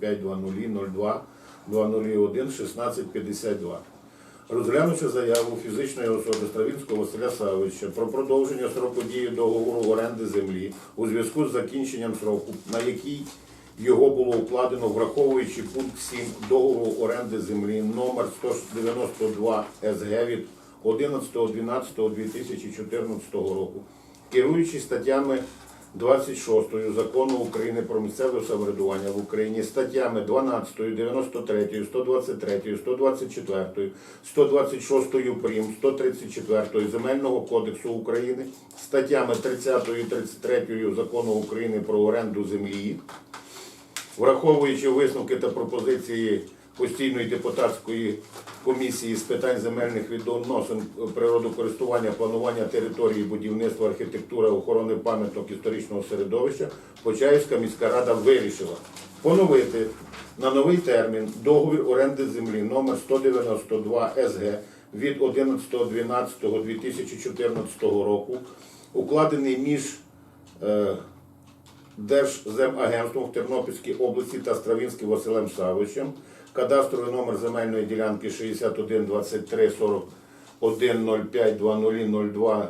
01.05.00.02 201 1652. Розглянувши заяву фізичної особи Стравінського Василя Савича про продовження строку дії договору оренди землі у зв'язку з закінченням сроку, на який його було укладено, враховуючи пункт 7 договору оренди землі номер 192 СГ від 11.12.2014 року, керуючись статтями 26 закону України про місцеве самоврядування в Україні, статтями 12, 93, 123, 124, 126 прим, 134 Земельного кодексу України, статтями 30 і 33 закону України про оренду землі, враховуючи висновки та пропозиції постійної депутатської комісії з питань земельних відносин, природокористування, планування території, будівництва, архітектури, охорони пам'яток історичного середовища, Почаївська міська рада вирішила поновити на новий термін договір оренди землі номер 192 СГ від 11.12.2014 року, укладений між е, Держземагентством в Тернопільській області та Стравінським Василем Савичем, кадастровий номер земельної ділянки 61 23 41 05 2002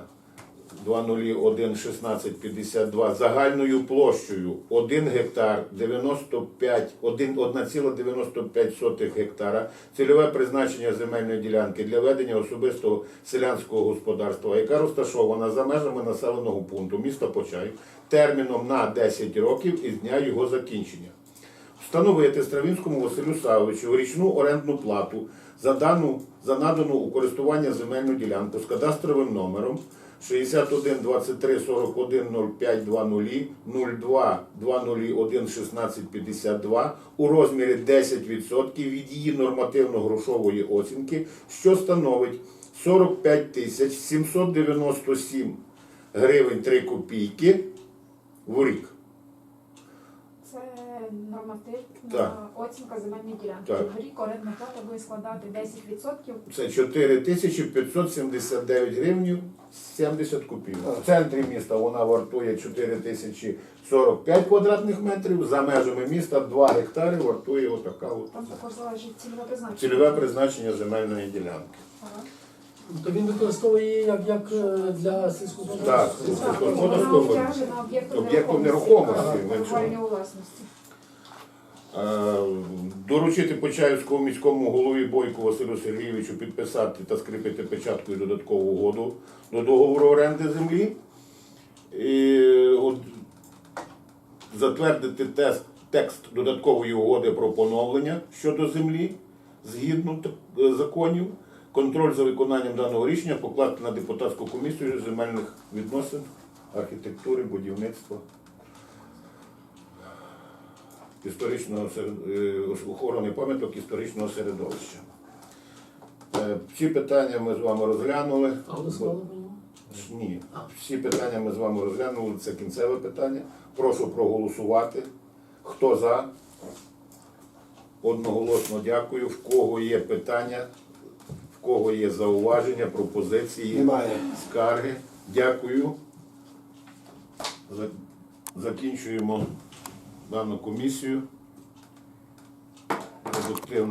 201 16 52 загальною площею 1 гектар 95 1 1,95 гектара цільове призначення земельної ділянки для ведення особистого селянського господарства, яка розташована за межами населеного пункту міста Почаїв терміном на 10 років із дня його закінчення. Встановити Стравінському Василю Савичу річну орендну плату за дану за надану у користування земельну ділянку з кадастровим номером 61 23 41 05 20 02 201 16 52 у розмірі 10% від її нормативно-грошової оцінки, що становить 45 тисяч 797 гривень 3 копійки в рік. Це норматив Так. оцінка земельної ділянки. Так. В рік орендна плата буде складати 10%. Це 4579 гривень 70 копійок. В центрі міста вона вартує 4045 квадратних метрів, за межами міста 2 гектари вартує отака от Там також залежить цільове призначення. цільове призначення земельної ділянки. То він використовує її як, як е, для сільського Так. Так, Сільськогосподарського вона обтяжена об'єктом об'єктом нерухомості, нерухомості, ви чули. власності. Е, Доручити Почаївському міському голові Бойку Василю Сергійовичу підписати та скріпити печаткою додаткову угоду до договору оренди землі. І от затвердити тест, текст додаткової угоди про поновлення щодо землі згідно е, законів. Контроль за виконанням даного рішення покласти на депутатську комісію земельних відносин, архітектури, будівництва історичного серед- е, охорони пам'яток історичного середовища. Е, Всі питання ми з вами розглянули. Ні. Всі питання ми з вами розглянули. Це кінцеве питання. Прошу проголосувати. Хто за? Одноголосно дякую. В кого є питання, в кого є зауваження, пропозиції, Немає. скарги. Дякую. Закінчуємо дану комісію. Продуктивно